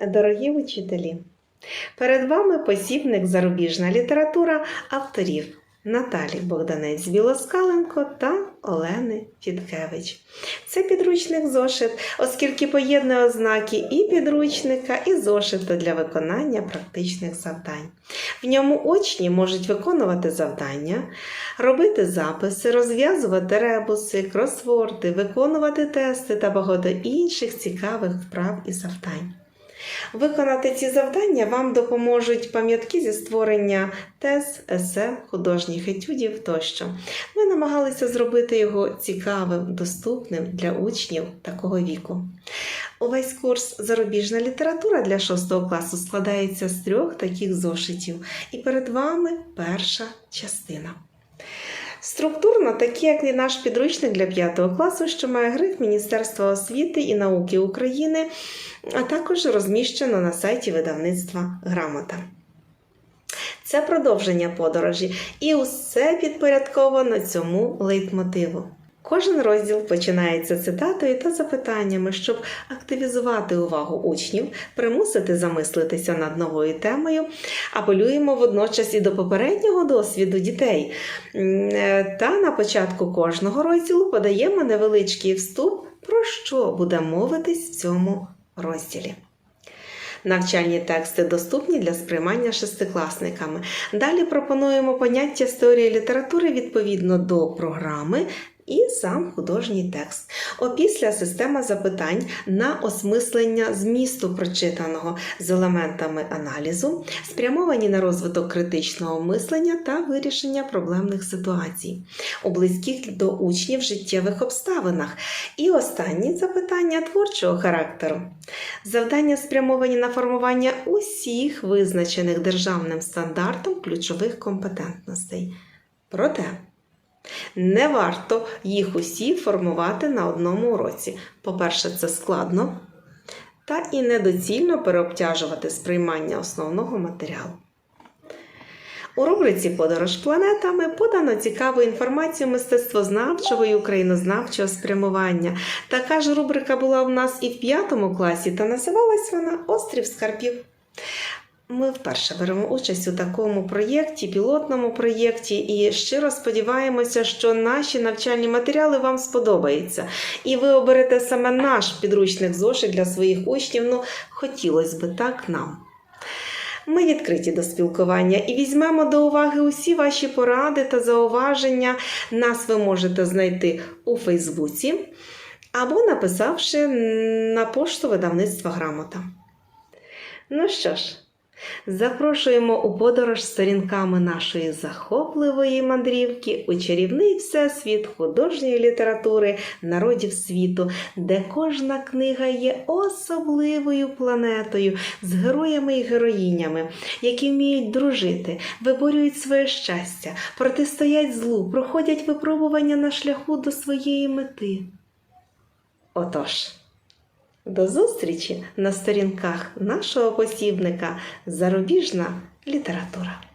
Дорогі учителі, перед вами посібник зарубіжна література авторів Наталі Богданець Білоскаленко та Олени Фіткевич. Це підручник зошит, оскільки поєднує ознаки і підручника, і зошиту для виконання практичних завдань. В ньому учні можуть виконувати завдання, робити записи, розв'язувати ребуси, кросворди, виконувати тести та багато інших цікавих вправ і завдань. Виконати ці завдання вам допоможуть пам'ятки зі створення тез, есе, художніх етюдів тощо. Ми намагалися зробити його цікавим, доступним для учнів такого віку. Увесь курс зарубіжна література для 6 класу складається з трьох таких зошитів, і перед вами перша частина. Структурно, такі, як і наш підручник для 5 класу, що має гриф Міністерства освіти і науки України, а також розміщено на сайті видавництва Грамота. Це продовження подорожі, і усе підпорядковано цьому лейтмотиву. Кожен розділ починається цитатою та запитаннями, щоб активізувати увагу учнів, примусити замислитися над новою темою, апелюємо водночас і до попереднього досвіду дітей. Е, Та на початку кожного розділу подаємо невеличкий вступ, про що буде мовитись в цьому розділі. Навчальні тексти доступні для сприймання шестикласниками. Далі пропонуємо поняття з теорії літератури відповідно до програми і сам художній текст. Опісля система запитань на осмислення змісту прочитаного з елементами аналізу, спрямовані на розвиток критичного мислення та вирішення проблемних ситуацій у близьких до учнів життєвих обставинах. І останні запитання творчого характеру. Завдання спрямовані на формування усіх визначених державним стандартом ключових компетентностей. Проте не варто їх усі формувати на одному уроці. По-перше, це складно, та і недоцільно переобтяжувати сприймання основного матеріалу. У рубриці Подорож планетами подано цікаву інформацію мистецтвознавчого і українознавчого спрямування. Така ж рубрика була в нас і в п'ятому класі, та називалась вона Острів Скарбів. Ми вперше беремо участь у такому проєкті, пілотному проєкті, і щиро сподіваємося, що наші навчальні матеріали вам сподобаються. І ви оберете саме наш підручник зошит для своїх учнів. Ну, хотілося би так нам. Ми відкриті до спілкування і візьмемо до уваги усі ваші поради та зауваження. Нас ви можете знайти у Фейсбуці або написавши на пошту видавництва Грамота. Ну що ж, запрошуємо у подорож сторінками нашої захопливої мандрівки у чарівний всесвіт художньої літератури народів світу, де кожна книга є особливою планетою з героями і героїнями, які вміють дружити, виборюють своє щастя, протистоять злу, проходять випробування на шляху до своєї мети. Отож. До зустрічі на сторінках нашого посібника Зарубіжна література.